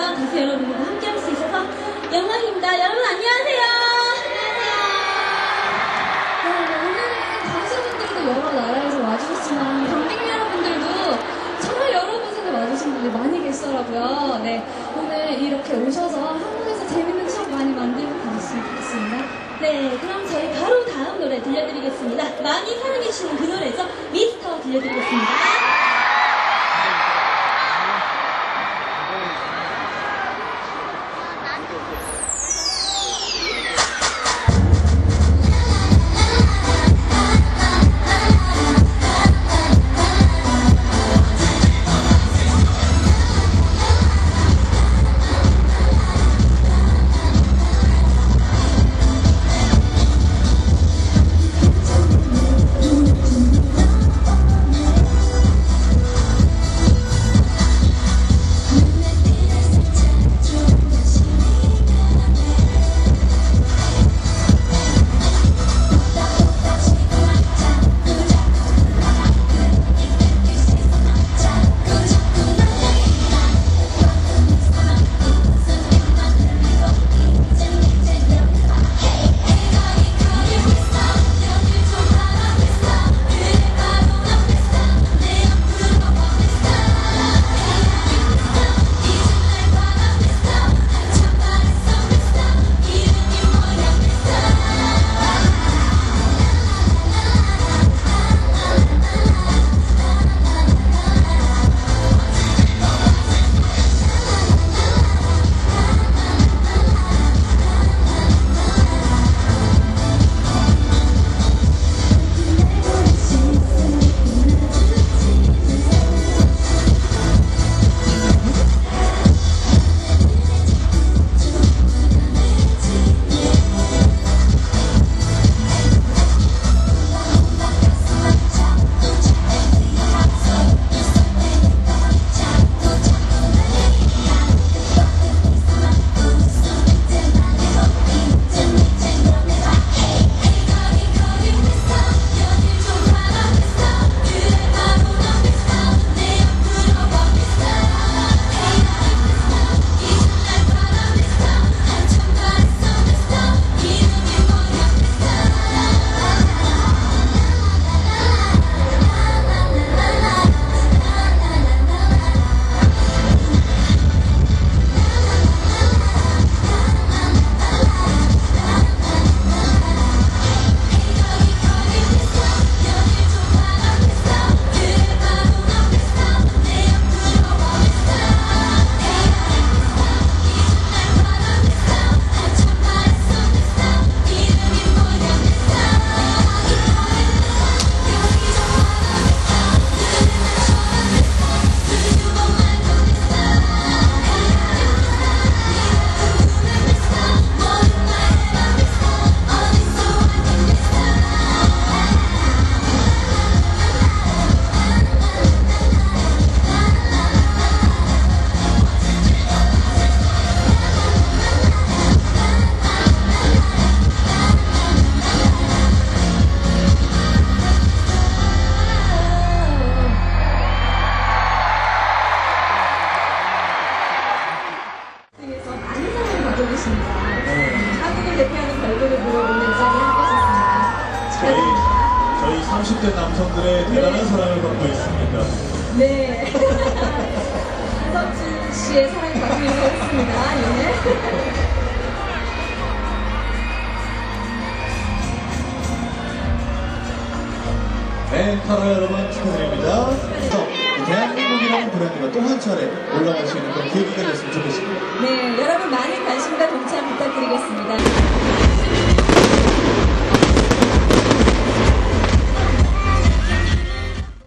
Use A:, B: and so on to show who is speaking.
A: 있습니다. 가수 여러분들과 함께 할 수 있어서 영광입니다. 여러분 안녕하세요.
B: 네, 오늘은 가수분들도 여러 나라에서 와주셨지만 관객 여러분들도 정말 여러 곳에서 와주신 분들이 많이 계시더라고요. 네, 오늘 이렇게 오셔서 한국에서 재밌는 추억 많이 만들고 가셨으면 좋겠습니다.
A: 네, 그럼 저희 바로 다음 노래 들려드리겠습니다. 많이 사랑해주시는 그 노래죠. 미스터 들려드리겠습니다. 받고
C: 있습니다.
A: 네. 한석준 씨의 사랑을 받고 있습니다. 예.
C: 네, 카라 여러분 축하드립니다. 대한민국이라는 브랜드가 또 한 차례 올라갈 수 있는 그런 계기가 됐으면 좋겠습니다.
A: 네, 여러분 많은 관심과 동참 부탁드리겠습니다.